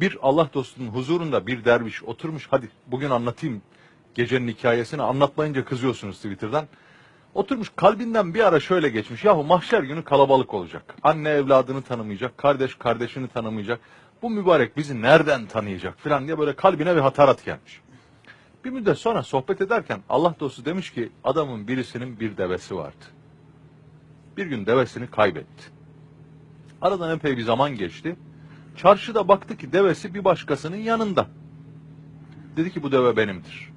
Bir Allah dostunun huzurunda bir derviş oturmuş. Hadi bugün anlatayım gecenin hikayesini. Anlatmayınca kızıyorsunuz Twitter'dan. Oturmuş kalbinden bir ara şöyle geçmiş. Yahu mahşer günü kalabalık olacak. Anne evladını tanımayacak. Kardeş kardeşini tanımayacak. Bu mübarek bizi nereden tanıyacak filan diye böyle kalbine bir hatarat gelmiş. Bir müddet sonra sohbet ederken Allah dostu demiş ki adamın birisinin bir devesi vardı. Bir gün devesini kaybetti. Aradan epey bir zaman geçti. Çarşıda baktı ki devesi bir başkasının yanında. Dedi ki bu deve benimdir.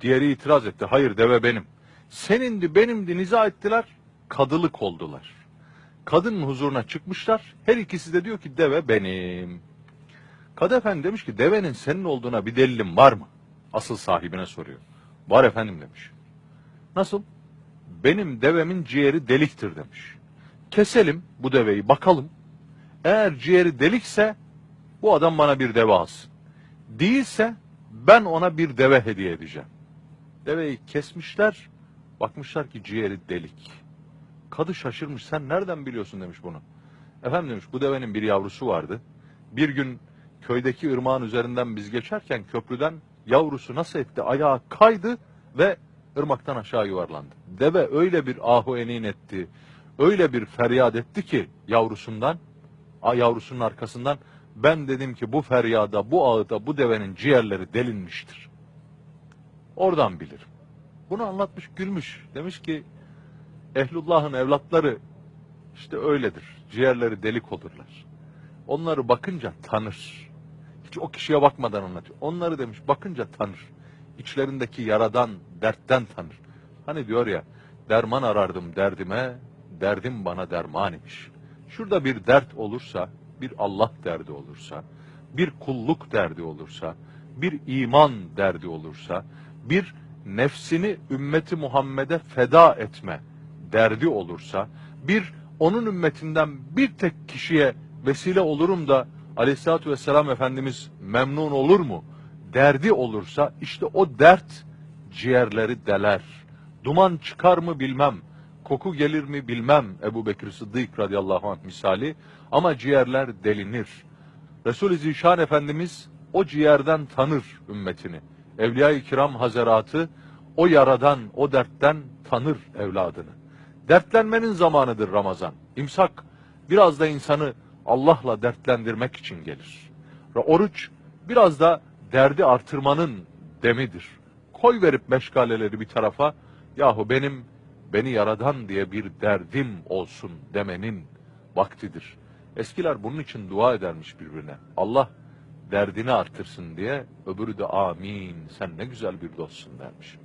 Diğeri itiraz etti. Hayır deve benim. Senindi benimdi niza ettiler. Kadılık oldular. Kadının huzuruna çıkmışlar. Her ikisi de diyor ki deve benim. Kadı efendi demiş ki devenin senin olduğuna bir delilim var mı? Asıl sahibine soruyor. Var efendim demiş. Nasıl? Benim devemin ciğeri deliktir demiş. Keselim bu deveyi bakalım. Eğer ciğeri delikse bu adam bana bir deve alsın. Değilse ben ona bir deve hediye edeceğim. Deveyi kesmişler. Bakmışlar ki ciğeri delik. Kadı şaşırmış. Sen nereden biliyorsun demiş bunu. Efendim demiş bu devenin bir yavrusu vardı. Bir gün köydeki ırmağın üzerinden biz geçerken köprüden yavrusu nasıl etti ayağa kaydı ve ırmaktan aşağı yuvarlandı. Deve öyle bir ahu enin etti. Öyle bir feryat etti ki yavrusundan yavrusunun arkasından ben dedim ki bu feryada bu ağıda bu devenin ciğerleri delinmiştir. Oradan bilirim. Bunu anlatmış gülmüş. Demiş ki Ehlullah'ın evlatları işte öyledir. Ciğerleri delik olurlar. Onları bakınca tanır. Hiç o kişiye bakmadan anlatıyor. Onları demiş bakınca tanır. İçlerindeki yaradan, dertten tanır. Hani diyor ya derman arardım derdime, derdim bana derman imiş. Şurada bir dert olursa, bir Allah derdi olursa, bir kulluk derdi olursa, bir iman derdi olursa, bir nefsini ümmeti Muhammed'e feda etme derdi olursa, bir onun ümmetinden bir tek kişiye vesile olurum da aleyhissalatü vesselam Efendimiz memnun olur mu? Derdi olursa işte o dert ciğerleri deler. Duman çıkar mı bilmem, koku gelir mi bilmem Ebu Bekir Sıddık radıyallahu anh misali ama ciğerler delinir. Resul-i Zişan Efendimiz o ciğerden tanır ümmetini. Evliya-i Kiram Hazeratı o yaradan, o dertten tanır evladını. Dertlenmenin zamanıdır Ramazan. İmsak biraz da insanı Allah'la dertlendirmek için gelir. Ve oruç biraz da derdi artırmanın demidir. Koy verip meşgaleleri bir tarafa, yahu benim beni yaradan diye bir derdim olsun demenin vaktidir. Eskiler bunun için dua edermiş birbirine. Allah derdini artırsın diye, öbürü de amin sen ne güzel bir dostsun dermiş.